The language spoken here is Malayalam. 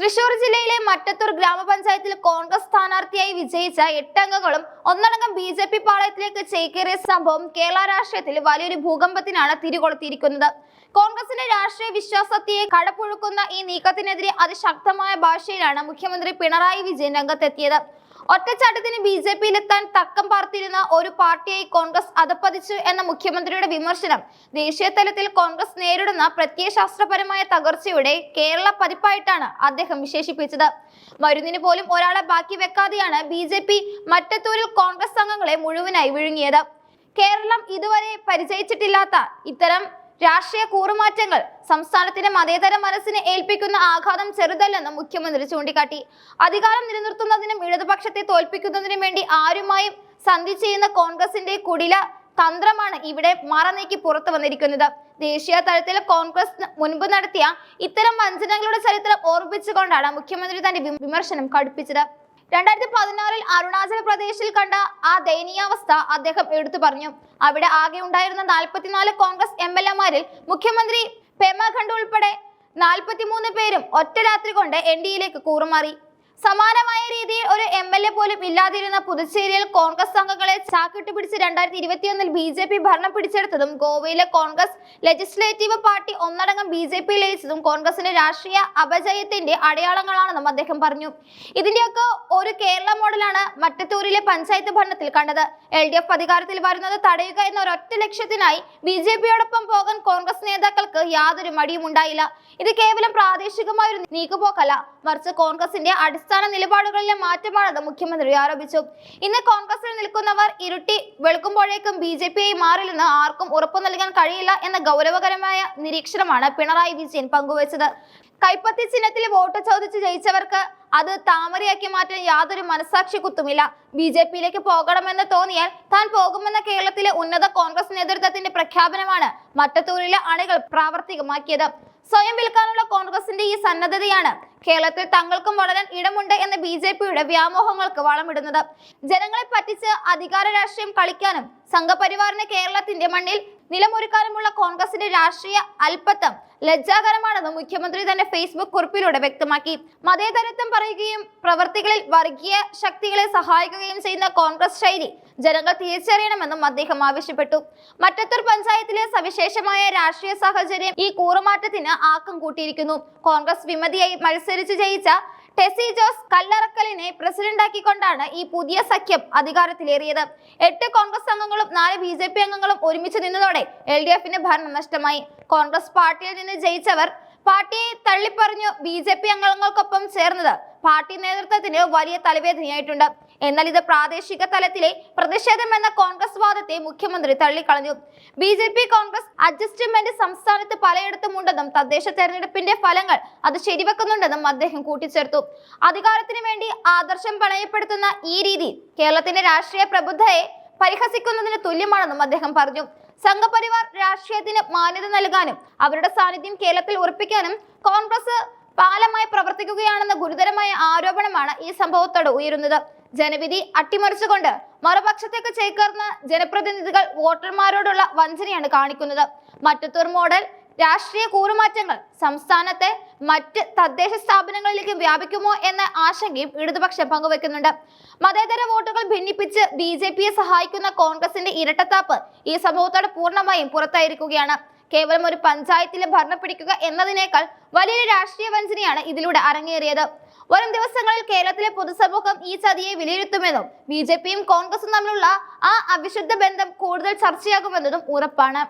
തൃശൂർ ജില്ലയിലെ മട്ടത്തൂർ ഗ്രാമപഞ്ചായത്തിൽ കോൺഗ്രസ് സ്ഥാനാർത്ഥിയായി വിജയിച്ച എട്ടംഗങ്ങളും ഒന്നടങ്കം ബി ജെ പി പാളയത്തിലേക്ക് ചേക്കേറിയ സംഭവം കേരള രാഷ്ട്രീയത്തിൽ വലിയൊരു ഭൂകമ്പത്തിനാണ് തിരികൊളുത്തിയിരിക്കുന്നത്. കോൺഗ്രസിന്റെ രാഷ്ട്രീയ വിശ്വാസത്തെ കടപ്പുഴുക്കുന്ന ഈ നീക്കത്തിനെതിരെ അതിശക്തമായ ഭാഷയിലാണ് മുഖ്യമന്ത്രി പിണറായി വിജയൻ രംഗത്തെത്തിയത്. ഒറ്റച്ചാട്ടത്തിന് ബി ജെ പിയിലെത്താൻ തക്കം പാർത്തിരുന്ന ഒരു പാർട്ടിയായി കോൺഗ്രസ് അധപ്പതിച്ചു എന്ന മുഖ്യമന്ത്രിയുടെ വിമർശനം ദേശീയ തലത്തിൽ കോൺഗ്രസ് നേരിടുന്ന പ്രത്യയശാസ്ത്രപരമായ തകർച്ചയുടെ കേരള പതിപ്പായിട്ടാണ് അദ്ദേഹം വിശേഷിപ്പിച്ചത്. മരുന്നിന് പോലും ഒരാളെ ബാക്കി വെക്കാതെയാണ് ബി ജെ പി മറ്റത്തൂരിൽ കോൺഗ്രസ് അംഗങ്ങളെ മുഴുവനായി വിഴുങ്ങിയത്. കേരളം ഇതുവരെ പരിചയിച്ചിട്ടില്ലാത്ത ഇത്തരം രാഷ്ട്രീയ കൂറുമാറ്റങ്ങൾ സംസ്ഥാനത്തിന്റെ മതേതര മനസ്സിനെ ഏൽപ്പിക്കുന്ന ആഘാതം ചെറുതല്ലെന്ന് മുഖ്യമന്ത്രി ചൂണ്ടിക്കാട്ടി. അധികാരം നിലനിർത്തുന്നതിനും ഇടതുപക്ഷത്തെ തോൽപ്പിക്കുന്നതിനും വേണ്ടി ആരുമായും സന്ധി ചെയ്യുന്ന കോൺഗ്രസിന്റെ കുടില തന്ത്രമാണ് ഇവിടെ മറനീക്കി പുറത്തു വന്നിരിക്കുന്നത്. ദേശീയ തലത്തിൽ കോൺഗ്രസ് മുൻപ് നടത്തിയ ഇത്തരം വഞ്ചനകളുടെ ചരിത്രം ഓർമ്മിപ്പിച്ചുകൊണ്ടാണ് മുഖ്യമന്ത്രി തന്റെ വിമർശനം കടുപ്പിച്ചത്. രണ്ടായിരത്തി പതിനാറിൽ അരുണാചൽ പ്രദേശിൽ കണ്ട ആ ദയനീയാവസ്ഥ അദ്ദേഹം എടുത്തു പറഞ്ഞു. അവിടെ ആകെ ഉണ്ടായിരുന്ന നാൽപ്പത്തിനാല് കോൺഗ്രസ് എം എൽ എമാരിൽ മുഖ്യമന്ത്രി പെമ ഖണ്ഡു ഉൾപ്പെടെ നാൽപ്പത്തിമൂന്ന് പേരും ഒറ്റ രാത്രി കൊണ്ട് എൻ ഡിയിലേക്ക് കൂറുമാറി. സമാനമായ രീതിയിൽ ഒരു എം എൽ എ പോലും ഇല്ലാതിരുന്ന പുതുച്ചേരിയിൽ കോൺഗ്രസ് അംഗങ്ങളെ ചാക്കിട്ട് പിടിച്ച് രണ്ടായിരത്തി ഇരുപത്തിയൊന്നിൽ ബി ജെ പി ഭരണം പിടിച്ചെടുത്തതും ഗോവയിലെ കോൺഗ്രസ് ലെജിസ്ലേറ്റീവ് പാർട്ടി ഒന്നടങ്കം ബി ജെ പി ലയിച്ചതും കോൺഗ്രസിന്റെ രാഷ്ട്രീയ അപജയത്തിന്റെ അടയാളങ്ങളാണെന്നും അദ്ദേഹം പറഞ്ഞു. ഇതിന്റെയൊക്കെ ഒരു കേരള മോഡലാണ് മറ്റത്തൂരിലെ പഞ്ചായത്ത് ഭരണത്തിൽ കണ്ടത്. എൽ ഡി എഫ് അധികാരത്തിൽ വരുന്നത് തടയുക എന്ന ഒരൊറ്റ ലക്ഷ്യത്തിനായി ബി ജെ പിയോടൊപ്പം പോകാൻ കോൺഗ്രസ് നേതാക്കൾക്ക് യാതൊരു മടിയും ഉണ്ടായില്ല ഇത് കേവലം പ്രാദേശികമായ ഒരു നീക്കുപോക്കല്ല. മറിച്ച് കോൺഗ്രസിന്റെ അടിസ്ഥാന നിലപാടുകളിലെ മാറ്റമാണെന്ന് മുഖ്യമന്ത്രി ആരോപിച്ചു. ഇന്ന് കോൺഗ്രസിൽ നിൽക്കുന്നവർ ഇരുട്ടി വെളുക്കുമ്പോഴേക്കും ബി ജെ ആയി മാറില്ലെന്ന് ആർക്കും ഉറപ്പു നൽകാൻ കഴിയില്ല എന്ന ഗൗരവകരമായ നിരീക്ഷണമാണ് പിണറായി വിജയൻ പങ്കുവച്ചത്. കൈപ്പത്തി ചിഹ്നത്തിൽ വോട്ട് ചോദിച്ച് ജയിച്ചവർക്ക് അത് താമരയാക്കി മാറ്റാൻ യാതൊരു മനസാക്ഷി കുത്തുമില്ല. ബി ജെ പിയിലേക്ക് പോകണമെന്ന് തോന്നിയാൽ താൻ പോകുമെന്ന കേരളത്തിലെ ഉന്നത കോൺഗ്രസ് നേതൃത്വത്തിന്റെ പ്രഖ്യാപനമാണ് മട്ടത്തൂരിലെ അണികൾ പ്രാവർത്തികമാക്കിയത്. സ്വയം വിൽക്കാനുള്ള കോൺഗ്രസിന്റെ ഈ സന്നദ്ധതയാണ് കേരളത്തിൽ തങ്ങൾക്കും വളരാൻ ഇടമുണ്ട് എന്ന ബി ജെ പിയുടെ വ്യാമോഹങ്ങൾക്ക് വളമിടുന്നത്. ജനങ്ങളെ പറ്റിച്ച് അധികാര രാഷ്ട്രീയം കളിക്കാനും സംഘപരിവാറിന് കേരളത്തിന്റെ മണ്ണിൽ നിലമൊരുക്കാനുമുള്ള കോൺഗ്രസിന്റെ രാഷ്ട്രീയ അല്പത്തം ലജ്ജാകരമാണെന്ന് മുഖ്യമന്ത്രി തന്റെ ഫേസ്ബുക്ക് കുറിപ്പിലൂടെ വ്യക്തമാക്കി. മതേതരത്വം പറയുകയും പ്രവർത്തികളിൽ വർഗീയ ശക്തികളെ സഹായിക്കുകയും ചെയ്യുന്ന കോൺഗ്രസ് ശൈലി ജനങ്ങൾ തിരിച്ചറിയണമെന്നും അദ്ദേഹം ആവശ്യപ്പെട്ടു. മറ്റത്തൂർ പഞ്ചായത്തിലെ സവിശേഷമായ രാഷ്ട്രീയ സാഹചര്യം ഈ കൂറുമാറ്റത്തിന് ആക്കം കൂട്ടിയിരിക്കുന്നു. കോൺഗ്രസ് വിമതിയായി മത്സരിച്ച് ജയിച്ച ടെസി ജോസ് കല്ലറക്കലിനെ പ്രസിഡന്റാക്കിക്കൊണ്ടാണ് ഈ പുതിയ സഖ്യം അധികാരത്തിലേറിയത്. എട്ട് കോൺഗ്രസ് അംഗങ്ങളും നാല് ബി ജെ പി അംഗങ്ങളും ഒരുമിച്ച് നിന്നതോടെ എൽ ഡി എഫിന് ഭരണം നഷ്ടമായി. കോൺഗ്രസ് പാർട്ടിയിൽ നിന്ന് ജയിച്ചവർ പാർട്ടിയെ തള്ളിപ്പറഞ്ഞു ബി ജെ പി അംഗങ്ങൾക്കൊപ്പം ചേർന്നത്. പാർട്ടി നേതൃത്വത്തിന് വലിയ തലവേദനയായിട്ടുണ്ട്. എന്നാൽ ഇത് പ്രാദേശിക തലത്തിലെ പ്രതിഷേധം എന്ന കോൺഗ്രസ് വാദത്തെ മുഖ്യമന്ത്രി തള്ളിക്കളഞ്ഞു. B J P Congress adjustment സംസ്ഥാനത്ത് പലയിടത്തും ഉണ്ടെന്നും തദ്ദേശ തെരഞ്ഞെടുപ്പിന്റെ ഫലങ്ങൾ അത് ശരിവെക്കുന്നുണ്ടെന്നും അദ്ദേഹം കൂട്ടിച്ചേർത്തു. അധികാരത്തിന് വേണ്ടി ആദർശം പണയപ്പെടുത്തുന്ന ഈ രീതി കേരളത്തിന്റെ രാഷ്ട്രീയ പ്രബുദ്ധയെ പരിഹസിക്കുന്നതിന് തുല്യമാണെന്നും അദ്ദേഹം പറഞ്ഞു. സംഘപരിവാർ രാഷ്ട്രീയത്തിന് മാന്യത നൽകാനും അവരുടെ സാന്നിധ്യം കേരളത്തിൽ ഉറപ്പിക്കാനും കോൺഗ്രസ് പാലമായി പ്രവർത്തിക്കുകയാണെന്ന ഗുരുതരമായ ആരോപണമാണ് ഈ സംഭവത്തോട് ഉയരുന്നത്. ജനവിധി അട്ടിമറിച്ചുകൊണ്ട് മറുപക്ഷത്തേക്ക് ചേക്കേർന്ന് ജനപ്രതിനിധികൾ വോട്ടർമാരോടുള്ള വഞ്ചനയാണ് കാണിക്കുന്നത്. മറ്റത്തൂർ മോഡൽ രാഷ്ട്രീയ കൂറുമാറ്റങ്ങൾ സംസ്ഥാനത്തെ മറ്റ് തദ്ദേശ സ്ഥാപനങ്ങളിലേക്ക് വ്യാപിക്കുമോ എന്ന ആശങ്കയും ഇടതുപക്ഷം പങ്കുവെക്കുന്നുണ്ട്. മതേതര വോട്ടുകൾ ഭിന്നിപ്പിച്ച് ബി ജെ പിയെ സഹായിക്കുന്ന കോൺഗ്രസിന്റെ ഇരട്ടത്താപ്പ് ഈ സംഭവത്തോട് പൂർണമായും പുറത്തായിരിക്കുകയാണ്. കേവലം ഒരു പഞ്ചായത്തിലെ ഭരണം പിടിക്കുക എന്നതിനേക്കാൾ വലിയൊരു രാഷ്ട്രീയ വഞ്ചനയാണ് ഇതിലൂടെ അരങ്ങേറിയത്. വരും ദിവസങ്ങളിൽ കേരളത്തിലെ പൊതുസമൂഹം ഈ ചതിയെ വിലയിരുത്തുമെന്നും ബി ജെ പിയും കോൺഗ്രസും തമ്മിലുള്ള ആ അവിശുദ്ധ ബന്ധം കൂടുതൽ ചർച്ചയാകുമെന്നതും ഉറപ്പാണ്.